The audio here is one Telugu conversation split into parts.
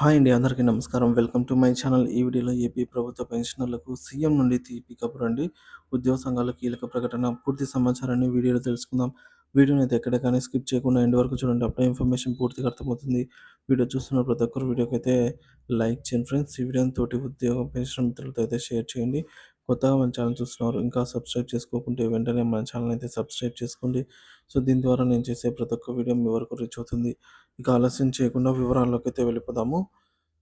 హాయ్ అండి అందరికీ నమస్కారం. Welcome to my channel. ఈ వీడియోలో ఏపీ ప్రభుత్వ పెన్షనర్లకు సీఎం నుండి తీపి కబురండి ఉద్యోగ సంఘాల కీలక ప్రకటన పూర్తి సమాచారాన్ని వీడియోలో తెలుసుకుందాం. వీడియోని అయితే ఎక్కడ కానీ స్కిప్ చేయకుండా ఎండ్ వరకు చూడండి. అప్పుడే ఇన్ఫర్మేషన్ పూర్తిగా అర్థమవుతుంది. వీడియో చూస్తున్న ప్రతి ఒక్కరు వీడియోకి అయితే లైక్ చేయండి ఫ్రెండ్స్. ఈ వీడియోని తోటి ఉద్యోగ పెన్షన్ మిత్రులతో అయితే షేర్ చేయండి. కొత్తగా మన ఛానల్ చూస్తున్నారు ఇంకా సబ్స్క్రైబ్ చేసుకోకుంటే వెంటనే మన ఛానల్ అయితే సబ్స్క్రైబ్ చేసుకోండి. సో దీని ద్వారా నేను చేసే ప్రతి ఒక్క వీడియో మీ వరకు రీచ్ అవుతుంది. ఇక ఆలస్యం చేయకుండా వివరాల్లోకి అయితే వెళ్ళిపోదాము.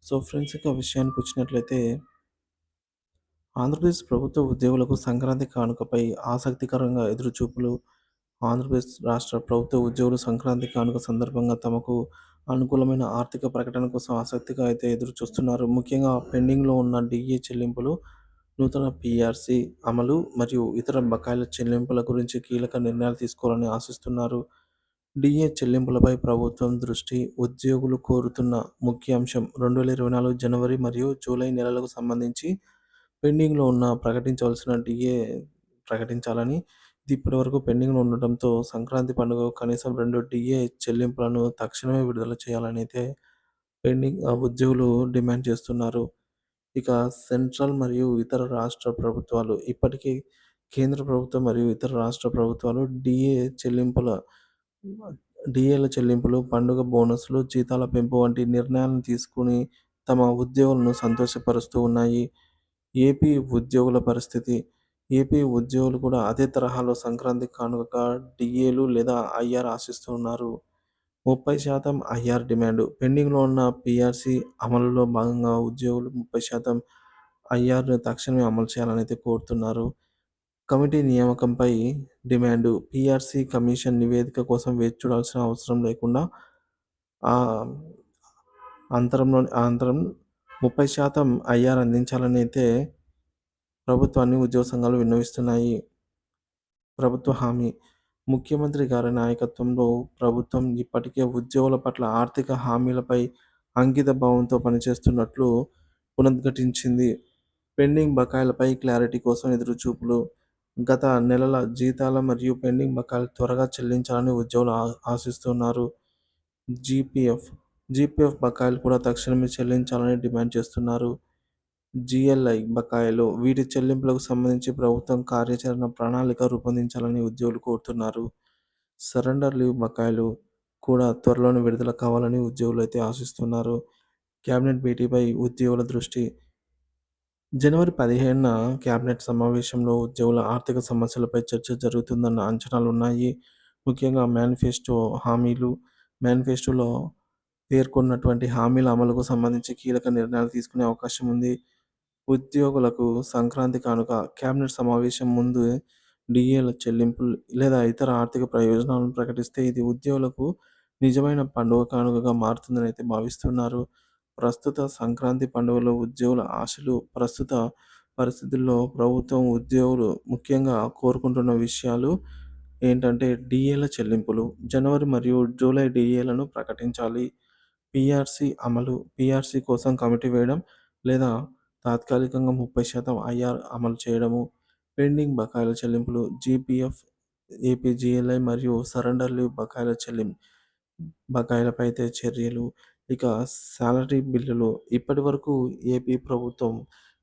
సో ఫ్రెండ్స్ ఇక విషయానికి వచ్చినట్లయితే ఆంధ్రప్రదేశ్ ప్రభుత్వ ఉద్యోగులకు సంక్రాంతి కానుకపై ఆసక్తికరంగా ఎదురుచూపులు. ఆంధ్రప్రదేశ్ రాష్ట్ర ప్రభుత్వ ఉద్యోగులు సంక్రాంతి కానుక సందర్భంగా తమకు అనుకూలమైన ఆర్థిక ప్రకటన కోసం ఆసక్తిగా అయితే ఎదురు చూస్తున్నారు ముఖ్యంగా పెండింగ్లో ఉన్న డిఏ చెల్లింపులు నూతన పిఆర్సి అమలు మరియు ఇతర బకాయిల చెల్లింపుల గురించి కీలక నిర్ణయాలు తీసుకోవాలని ఆశిస్తున్నారు. డిఏ చెల్లింపులపై ప్రభుత్వం దృష్టి ఉద్యోగులు కోరుతున్న ముఖ్య అంశం రెండు వేల ఇరవై నాలుగు జనవరి మరియు జూలై నెలలకు సంబంధించి పెండింగ్లో ఉన్న ప్రకటించవలసిన డిఏ ప్రకటించాలని ఇది ఇప్పటివరకు పెండింగ్లో ఉండటంతో సంక్రాంతి పండుగ కనీసం రెండు డిఏ చెల్లింపులను తక్షణమే విడుదల చేయాలని అయితే పెండింగ్ ఉద్యోగులు డిమాండ్ చేస్తున్నారు. ఇక సెంట్రల్ మరియు ఇతర రాష్ట్ర ప్రభుత్వాలు ఇప్పటికీ కేంద్ర ప్రభుత్వం మరియు ఇతర రాష్ట్ర ప్రభుత్వాలు డిఏ చెల్లింపుల డిఏల చెల్లింపులు పండుగ బోనస్లు జీతాల పెంపు వంటి నిర్ణయాలను తీసుకుని తమ ఉద్యోగులను సంతోషపరుస్తూ ఉన్నాయి. ఏపీ ఉద్యోగుల పరిస్థితి. ఏపీ ఉద్యోగులు కూడా అదే తరహాలో సంక్రాంతి కానుక డిఏలు లేదా ఐఆర్ ఆశిస్తున్నారు ముప్పై శాతం ఐఆర్ డిమాండ్. పెండింగ్లో ఉన్న పిఆర్సి అమలులో భాగంగా ఉద్యోగులు ముప్పై శాతం ఐఆర్ను తక్షణమే అమలు చేయాలని అయితే కోరుతున్నారు. కమిటీ నియామకంపై డిమాండ్. పిఆర్సి కమిషన్ నివేదిక కోసం వేచి చూడాల్సిన అవసరం లేకుండా ఆ అంతరంలో అంతరం ముప్పై శాతం ఐఆర్ అందించాలని అయితే ప్రభుత్వాన్ని ఉద్యోగ సంఘాలు విన్నవిస్తున్నాయి. ప్రభుత్వ హామీ. ముఖ్యమంత్రి గారి నాయకత్వంలో ప్రభుత్వం ఇప్పటికే ఉద్యోగుల పట్ల ఆర్థిక హామీలపై అంకిత భావంతో పనిచేస్తున్నట్లు పునర్ఘటించింది పెండింగ్ బకాయిలపై క్లారిటీ కోసం ఎదురుచూపులు. గత నెలల జీతాల మరియు పెండింగ్ బకాయిలు త్వరగా చెల్లించాలని ఉద్యోగులు ఆశిస్తున్నారు. జీపీఎఫ్ జీపీఎఫ్ బకాయిలు కూడా తక్షణమే చెల్లించాలని డిమాండ్ చేస్తున్నారు. జిఎల్ఐ బకాయిలు వీటి చెల్లింపులకు సంబంధించి ప్రభుత్వం కార్యాచరణ ప్రణాళిక రూపొందించాలని ఉద్యోగులు కోరుతున్నారు. సరెండర్ లీవ్ బకాయిలు కూడా త్వరలోనే విడుదల కావాలని ఉద్యోగులు అయితే ఆశిస్తున్నారు. క్యాబినెట్ భేటీపై ఉద్యోగుల దృష్టి. జనవరి పదిహేనున క్యాబినెట్ సమావేశంలో ఉద్యోగుల ఆర్థిక సమస్యలపై చర్చ జరుగుతుందన్న అంచనాలు ఉన్నాయి. ముఖ్యంగా మేనిఫెస్టో హామీలు మేనిఫెస్టోలో పేర్కొన్నటువంటి హామీల అమలుకు సంబంధించి కీలక నిర్ణయాలు తీసుకునే అవకాశం ఉంది. ఉద్యోగులకు సంక్రాంతి కానుక కేబినెట్ సమావేశం ముందు డిఏల చెల్లింపులు లేదా ఇతర ఆర్థిక ప్రయోజనాలను ప్రకటిస్తే ఇది ఉద్యోగులకు నిజమైన పండుగ కానుకగా మారుతుందని అయితే భావిస్తున్నారు. ప్రస్తుత సంక్రాంతి పండుగలో ఉద్యోగుల ఆశలు ప్రస్తుత పరిస్థితుల్లో ప్రభుత్వం ఉద్యోగులు ముఖ్యంగా కోరుకుంటున్న విషయాలు ఏంటంటే డిఏల చెల్లింపులు జనవరి మరియు జూలై డిఏలను ప్రకటించాలి పిఆర్సి అమలు పిఆర్సి కోసం కమిటీ వేయడం లేదా తాత్కాలికంగా ముప్పై శాతం ఐఆర్ అమలు చేయడము పెండింగ్ బకాయిల చెల్లింపులు జీపీఎఫ్ ఏపీజీఎల్ఐ మరియు సరెండర్ లీవ్ బకాయిల చెల్లిం బకాయిలపై అయితే చర్యలు. ఇక శాలరీ బిల్లులు. ఇప్పటి వరకు ఏపీ ప్రభుత్వం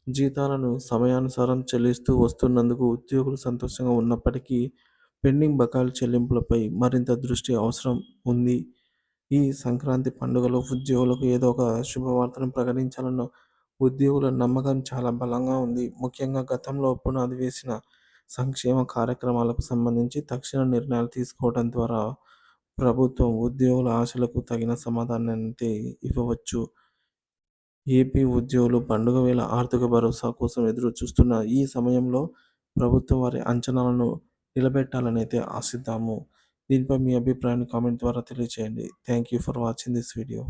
జీతాలను సమయానుసారం చెల్లిస్తూ వస్తున్నందుకు ఉద్యోగులు సంతోషంగా ఉన్నప్పటికీ పెండింగ్ బకాయిల చెల్లింపులపై మరింత దృష్టి అవసరం ఉంది. ఈ సంక్రాంతి పండుగలో ఉద్యోగులకు ఏదో ఒక శుభవార్తను ప్రకటించాలన్న ఉద్యోగుల నమ్మకం చాలా బలంగా ఉంది. ముఖ్యంగా గతంలో పునాది వేసిన సంక్షేమ కార్యక్రమాలకు సంబంధించి తక్షణ నిర్ణయాలు తీసుకోవడం ద్వారా ప్రభుత్వం ఉద్యోగుల ఆశలకు తగిన సమాధానాన్ని ఇవ్వవచ్చు. ఏపీ ఉద్యోగులు పండుగ వేళ ఆర్థిక భరోసా కోసం ఎదురు చూస్తున్న ఈ సమయంలో ప్రభుత్వం వారి అంచనాలను నిలబెట్టాలని అయితే ఆశిద్దాము. దీనిపై మీ అభిప్రాయాన్ని కామెంట్ ద్వారా తెలియచేయండి. Thank you for watching this video.